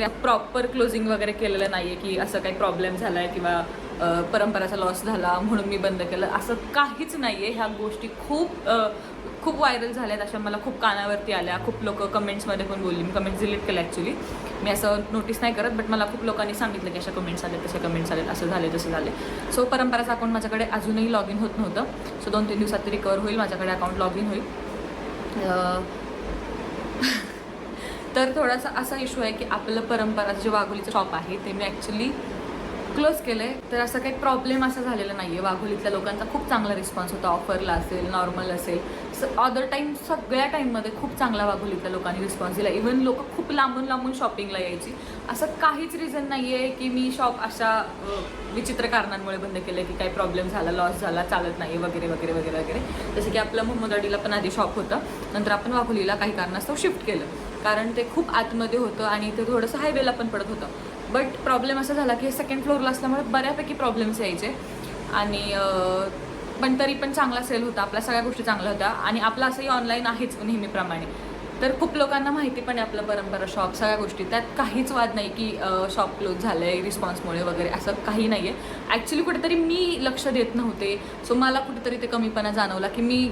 त्या proper closing वगैरे केलेलं नाही आहे की असं काही प्रॉब्लेम झाला आहे किंवा परंपराचा लॉस झाला म्हणून मी बंद केलं. असं काहीच नाही आहे ह्या गोष्टी खूप खूप व्हायरल झाल्यात अशा मला खूप कानावरती आल्या. खूप लोक कमेंट्समध्ये पण बोलली. मी कमेंट्स डिलीट केल्या ॲक्च्युली मी असं नोटीस नाही करत बट मला खूप लोकांनी सांगितलं की अशा कमेंट्स आले तसे कमेंट्स आले असं झाले तसं झाले सो परंपराचं अकाउंट माझ्याकडे अजूनही लॉग इन होत नव्हतं. सो दोन तीन दिवसात रिकवर होईल. माझ्याकडे अकाउंट लॉग इन होईल तर थोडासा असा इशू आहे की आपलं परंपरा जे वाघोलीचं शॉप आहे ते मी ॲक्च्युली क्लोज केलं आहे तर असं काही प्रॉब्लेम असा झालेला नाही आहे वाघोलीतल्या लोकांचा खूप चांगला रिस्पॉन्स होता. ऑफरला असेल नॉर्मल असेल. स अदर टाईम सगळ्या टाईममध्ये खूप चांगला वाघोलीतल्या लोकांनी रिस्पॉन्स दिला. इवन लोक खूप लांबून लांबून शॉपिंगला यायची. असं काहीच रिझन नाही आहे की मी शॉप अशा विचित्र कारणांमुळे बंद केलं की काही प्रॉब्लेम झाला लॉस झाला चालत नाही वगैरे वगैरे वगैरे वगैरे. जसं की आपलं मोहम्मदवाडीला पण आधी शॉप होतं. नंतर आपण वाघोलीला काही कारणास्तव शिफ्ट केलं. कारण ते खूप आतमध्ये होतं आणि ते थोडंसं हायवेला पण पडत होतं. बट प्रॉब्लेम असा झाला की सेकंड फ्लोअरला असल्यामुळे बऱ्यापैकी प्रॉब्लेम्स यायचे. आणि पण तरी पण चांगला सेल होता. आपल्या सगळ्या गोष्टी चांगल्या होत्या. आणि आपलं असंही ऑनलाईन आहेच नेहमीप्रमाणे. तर खूप लोकांना माहिती पण आहे आपलं परंपरा शॉप सगळ्या गोष्टी. त्यात काहीच वाद नाही की शॉप क्लोज झालं आहे रिस्पॉन्समुळे वगैरे असं काही नाही आहे ॲक्च्युली कुठेतरी मी लक्ष देत नव्हते. सो मला कुठेतरी ते कमीपणा जाणवला की मी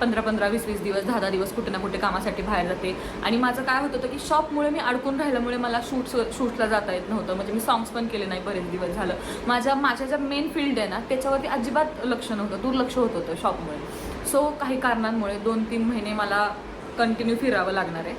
पंधरा पंधरा वीस वीस दिवस दहा दहा दिवस कुठे ना कुठे कामासाठी बाहेर जाते. आणि माझं काय होत होतं की शॉपमुळे मी अडकून राहिल्यामुळे मला शूट्स शूटला जाता येत नव्हतं. म्हणजे मी सॉंग्स पण केले नाही बरेच दिवस झालं. माझ्या माझ्या ज्या मेन फील्ड आहे ना त्याच्यावरती अजिबात लक्ष नव्हतं. दुर्लक्ष होत होतं शॉपमुळे सो काही कारणांमुळे दोन तीन महिने मला कंटिन्यू फिरावं लागणार आहे.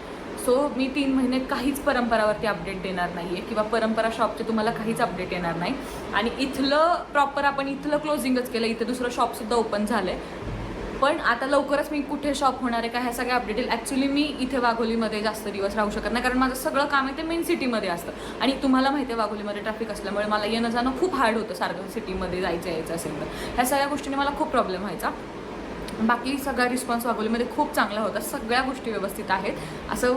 सो मी तीन महिने काहीच परंपरावरती अपडेट देणार नाही आहे किंवा परंपरा शॉपचे तुम्हाला काहीच अपडेट येणार नाही. आणि इथलं प्रॉपर आपण इथलं क्लोजिंगच केलं इथं दुसरं शॉपसुद्धा ओपन झालं आहे पण आता लवकरच मी कुठे शॉप होणार आहे का ह्या सगळ्या अपडेट येईल. ॲक्च्युली मी इथे वाघोलीमध्ये जास्त दिवस राहू शकत नाही. कारण माझं सगळं काम आहे ते मेन सिटीमध्ये असतं. आणि तुम्हाला माहिती आहे वाघोलीमध्ये ट्रॅफिक असल्यामुळे मला येणं जाणं खूप हार्ड होतं सारखं सिटीमध्ये जायचं यायचं असेल तर. ह्या सगळ्या गोष्टीने मला खूप प्रॉब्लेम व्हायचा. बाकी सगळा रिस्पॉन्स वाघोलीमध्ये खूप चांगला होता. सगळ्या गोष्टी व्यवस्थित आहेत. असं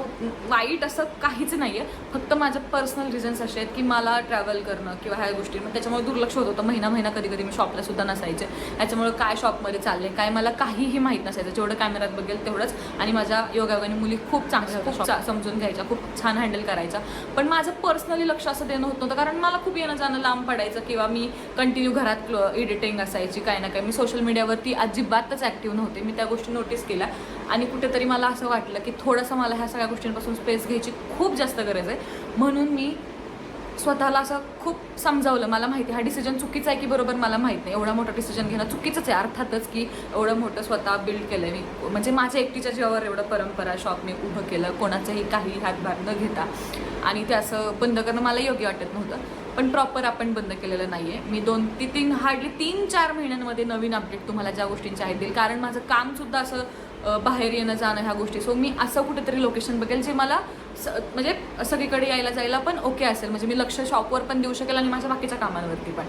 वाईट असं काहीच नाही आहे फक्त माझं पर्सनल रिझन्स असे आहेत की मला ट्रॅव्हल करणं किंवा ह्या गोष्टी. मग त्याच्यामुळे दुर्लक्ष होत होतं. महिना महिना कधी कधी मी शॉपला सुद्धा नसायचे. ह्याच्यामुळे काय शॉपमध्ये चालले काय मला काहीही माहीत नसायचं. जेवढं कॅमेऱ्यात बघेल तेवढंच. आणि माझ्या योगायोगाने मुली खूप चांगल्या होत्या शॉप समजून घ्यायच्या. खूप छान हँडल करायचा पण माझं पर्सनली लक्ष असं देणं होत नव्हतं. कारण मला खूप येणं जाणं लांब पडायचं किंवा मी कंटिन्यू घरात एडिटिंग असायची काय ना काय मी सोशल मीडियावरती अजिबातच ॲक्टिव्ह नव्हते मी त्या गोष्टी नोटीस केल्या. आणि कुठेतरी मला असं वाटलं की थोडंसं मला ह्या सगळ्या गोष्टींपासून स्पेस घ्यायची खूप जास्त गरज आहे. म्हणून मी स्वतःला असं खूप समजावलं. मला माहिती हा डिसिजन चुकीचा आहे की बरोबर मला माहीत नाही. एवढा मोठा डिसिजन घेणं चुकीचंच आहे. अर्थातच की एवढं मोठं स्वतः बिल्ड केलं आहे मी. म्हणजे माझ्या एकटीच्या जीवावर एवढं परंपरा शॉपने उभं केलं. कोणाचंही काही हातभार न घेता. आणि ते असं बंद करणं मला योग्य वाटत नव्हतं. पण प्रॉपर आपण बंद केलेलं नाही आहे मी दोन ती तीन हार्डली तीन चार महिन्यांमध्ये नवीन अपडेट तुम्हाला ज्या गोष्टींचे आहेत देईल कारण माझं कामसुद्धा असं बाहेर येणं जाणं ह्या गोष्टी. सो मी असं कुठेतरी लोकेशन बघेल जे मला स म्हणजे सगळीकडे यायला जायला पण ओके असेल. म्हणजे मी लक्ष शॉपवर पण देऊ शकेल आणि माझ्या बाकीच्या कामांवरती पण.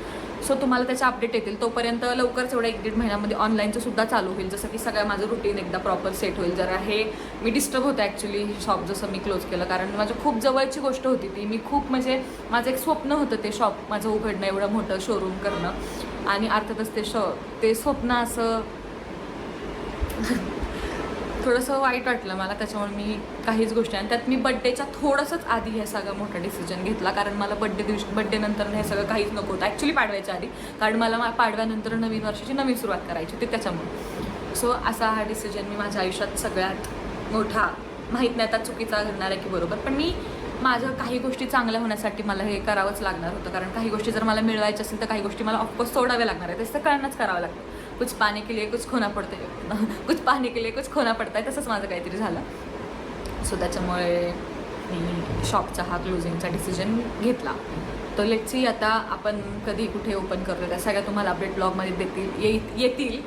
सो तुम्हाला त्याचे अपडेट येतील. तोपर्यंत लवकरच एवढ्या एक दीड महिन्यामध्ये ऑनलाईनचं सुद्धा चालू होईल. जसं की सगळं माझं रुटीन एकदा प्रॉपर सेट होईल. जरा हे मी डिस्टर्ब होतं ॲक्च्युली शॉप जसं मी क्लोज केलं. कारण माझी खूप जवळची गोष्ट होती ती. मी खूप म्हणजे माझं एक स्वप्न होतं ते शॉप माझं उघडणं एवढं मोठं शोरूम करणं. आणि अर्थातच ते शॉ ते स्वप्न असं थोडंसं वाईट वाटलं मला त्याच्यामुळे मी काहीच गोष्टी आणि त्यात मी बड्डेच्या थोडंसंच आधी हे सगळं मोठा डिसिजन घेतला. कारण मला बड्डे दिवशी बड्डे नंतर हे सगळं काहीच नको होतं. ॲक्च्युली पाडव्याच्या आधी. कारण मला मा- पाडव्यानंतर नवीन वर्षाची नवीन सुरुवात करायची होती त्याच्यामुळे. सो असा हा डिसिजन मी माझ्या आयुष्यात सगळ्यात मोठा माहीत नाही आता चुकीचा घडणार आहे की बरोबर पण मी माझ्या काही गोष्टी चांगल्या होण्यासाठी मला हे करावंच लागणार होतं. कारण काही गोष्टी जर मला मिळवायच्या असेल तर काही गोष्टी मला ऑफकोर्स सोडाव्या लागणार आहे तसं कळणंच करावं लागतं. कुछ पाने के लिए कुछ खोना पडते कुछ पाने के लिए कुछ खोना पडताय तसंच माझं काहीतरी झालं. सो त्याच्यामुळे मी शॉपचा हा क्लोजिंगचा डिसिजन घेतला. तर लेटसी आता आपण कधी कुठे ओपन करतो त्या सगळ्या तुम्हाला अपडेट ब्लॉगमध्ये देतील येतील.